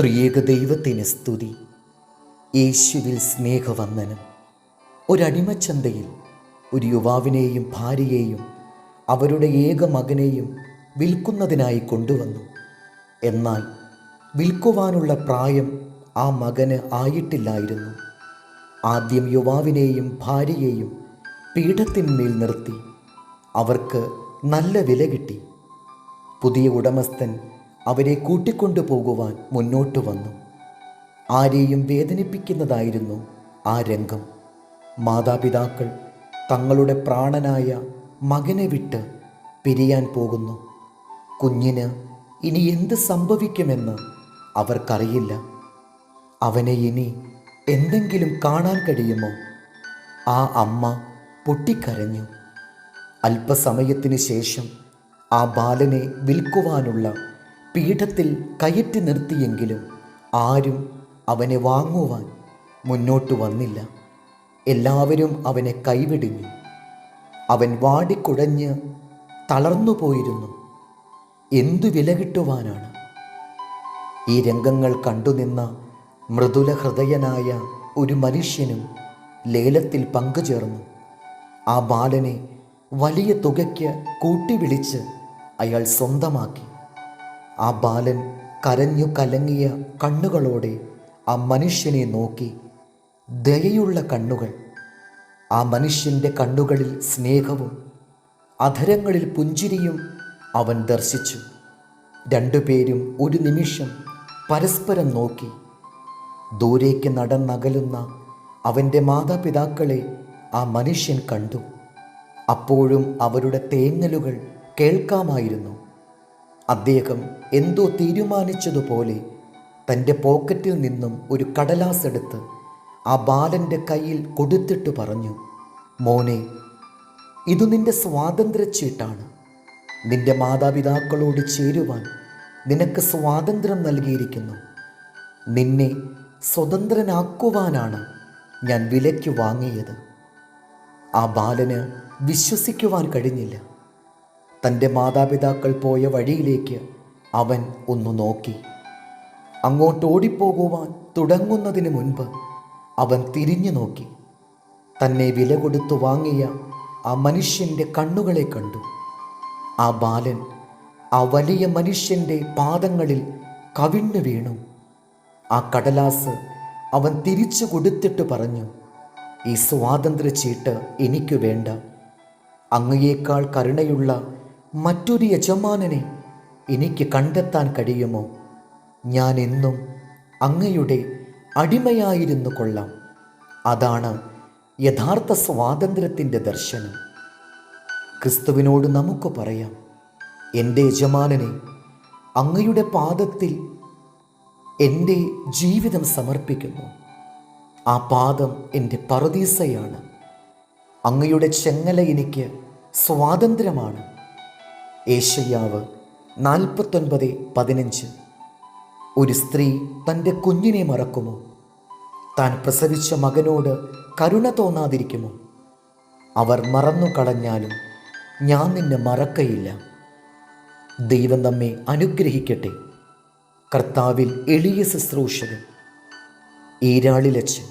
ത്രിയേക ദൈവത്തിന് സ്തുതി. യേശുവിൽ സ്നേഹവന്ദനം. ഒരടിമച്ചന്തയിൽ ഒരു യുവാവിനെയും ഭാര്യയെയും അവരുടെ ഏക മകനെയും വിൽക്കുന്നതിനായി കൊണ്ടുവന്നു. എന്നാൽ വിൽക്കുവാനുള്ള പ്രായം ആ മകന് ആയിട്ടില്ലായിരുന്നു. ആദ്യം യുവാവിനെയും ഭാര്യയെയും പീഠത്തിന്മേൽ നിർത്തി. അവർക്ക് നല്ല വില കിട്ടി. പുതിയ ഉടമസ്ഥൻ അവരെ കൂട്ടിക്കൊണ്ടു പോകുവാൻ മുന്നോട്ട് വന്നു. ആരെയും വേദനിപ്പിക്കുന്നതായിരുന്നു ആ രംഗം. മാതാപിതാക്കൾ തങ്ങളുടെ പ്രാണനായ മകനെ വിട്ട് പിരിയാൻ പോകുന്നു. കുഞ്ഞിന് ഇനി എന്ത് സംഭവിക്കുമെന്ന് അവർക്കറിയില്ല. അവനെ ഇനി എന്തെങ്കിലും കാണാൻ കഴിയുമോ? ആ അമ്മ പൊട്ടിക്കരഞ്ഞു. അല്പസമയത്തിന് ശേഷം ആ ബാലനെ വിൽക്കുവാനുള്ള പീഠത്തിൽ കയറ്റി നിർത്തിയെങ്കിലും ആരും അവനെ വാങ്ങുവാൻ മുന്നോട്ട് വന്നില്ല. എല്ലാവരും അവനെ കൈവിടിഞ്ഞു. അവൻ വാടിക്കുടഞ്ഞ് തളർന്നു പോയിരുന്നു. എന്തു വില കിട്ടുവാനാണ്? ഈ രംഗങ്ങൾ കണ്ടുനിന്ന മൃദുല ഹൃദയനായ ഒരു മനുഷ്യനും ലേലത്തിൽ പങ്കുചേർന്നു. ആ ബാലനെ വലിയ തുകയ്ക്ക് കൂട്ടിവിളിച്ച് അയാൾ സ്വന്തമാക്കി. ആ ബാലൻ കരഞ്ഞു കലങ്ങിയ കണ്ണുകളോടെ ആ മനുഷ്യനെ നോക്കി ദയയുള്ള കണ്ണുകൾ. ആ മനുഷ്യന്റെ കണ്ണുകളിൽ സ്നേഹവും അധരങ്ങളിൽ പുഞ്ചിരിയും അവൻ ദർശിച്ചു. രണ്ടുപേരും ഒരു നിമിഷം പരസ്പരം നോക്കി. ദൂരേക്ക് നടന്നകലുന്ന അവന്റെ മാതാപിതാക്കളെ ആ മനുഷ്യൻ കണ്ടു. അപ്പോഴും അവരുടെ തേങ്ങലുകൾ കേൾക്കാമായിരുന്നു. അദ്ദേഹം എന്തോ തീരുമാനിച്ചതുപോലെ തന്റെ പോക്കറ്റിൽ നിന്നും ഒരു കടലാസ് എടുത്ത് ആ ബാലന്റെ കയ്യിൽ കൊടുത്തിട്ട് പറഞ്ഞു മോനെ ഇത് നിന്റെ സ്വാതന്ത്ര്യച്ചീട്ടാണ്. നിന്റെ മാതാപിതാക്കളോട് ചേരുവാൻ നിനക്ക് സ്വാതന്ത്ര്യം നൽകിയിരിക്കുന്നു. നിന്നെ സ്വതന്ത്രനാക്കുവാനാണ് ഞാൻ വിലയ്ക്ക് വാങ്ങിയത്. ആ ബാലന് വിശ്വസിക്കുവാൻ കഴിഞ്ഞില്ല. തന്റെ മാതാപിതാക്കൾ പോയ വഴിയിലേക്ക് അവൻ ഒന്ന് നോക്കി. അങ്ങോട്ട് ഓടിപ്പോകുവാൻ തുടങ്ങുന്നതിന് മുൻപ് അവൻ തിരിഞ്ഞു നോക്കി. തന്നെ വില കൊടുത്തു വാങ്ങിയ ആ മനുഷ്യന്റെ കണ്ണുകളെ കണ്ടു. ആ ബാലൻ ആ വലിയ മനുഷ്യന്റെ പാദങ്ങളിൽ കവിണ്ണു വീണു. ആ കടലാസ് അവൻ തിരിച്ചു കൊടുത്തിട്ട് പറഞ്ഞു ഈ സ്വാതന്ത്ര്യ ചീട്ട് എനിക്ക് വേണ്ട. അങ്ങയേക്കാൾ കരുണയുള്ള മറ്റൊരു യജമാനനെ എനിക്ക് കണ്ടെത്താൻ കഴിയുമോ? ഞാൻ എന്നും അങ്ങയുടെ അടിമയായിരുന്നു കൊള്ളാം. അതാണ് യഥാർത്ഥ സ്വാതന്ത്ര്യത്തിന്റെ ദർശനം. ക്രിസ്തുവിനോട് നമുക്ക് പറയാം എന്റെ യജമാനനെ അങ്ങയുടെ പാദത്തിൽ എന്റെ ജീവിതം സമർപ്പിക്കുന്നു. ആ പാദം എന്റെ പറദീസയാണ്. അങ്ങയുടെ ചെങ്ങല എനിക്ക് സ്വാതന്ത്ര്യമാണ്. ഏഷ്യാവ് നാൽപ്പത്തൊൻപത് പതിനഞ്ച്. ഒരു സ്ത്രീ തന്റെ കുഞ്ഞിനെ മറക്കുമോ? താൻ പ്രസവിച്ച മകനോട് കരുണ തോന്നാതിരിക്കുമോ? അവർ മറന്നു കളഞ്ഞാലും ഞാൻ നിന്നെ മറക്കയില്ല. ദൈവം നമ്മെ അനുഗ്രഹിക്കട്ടെ. കർത്താവിൽ എളിയ ശുശ്രൂഷകൻ ഈരാളിലച്ച്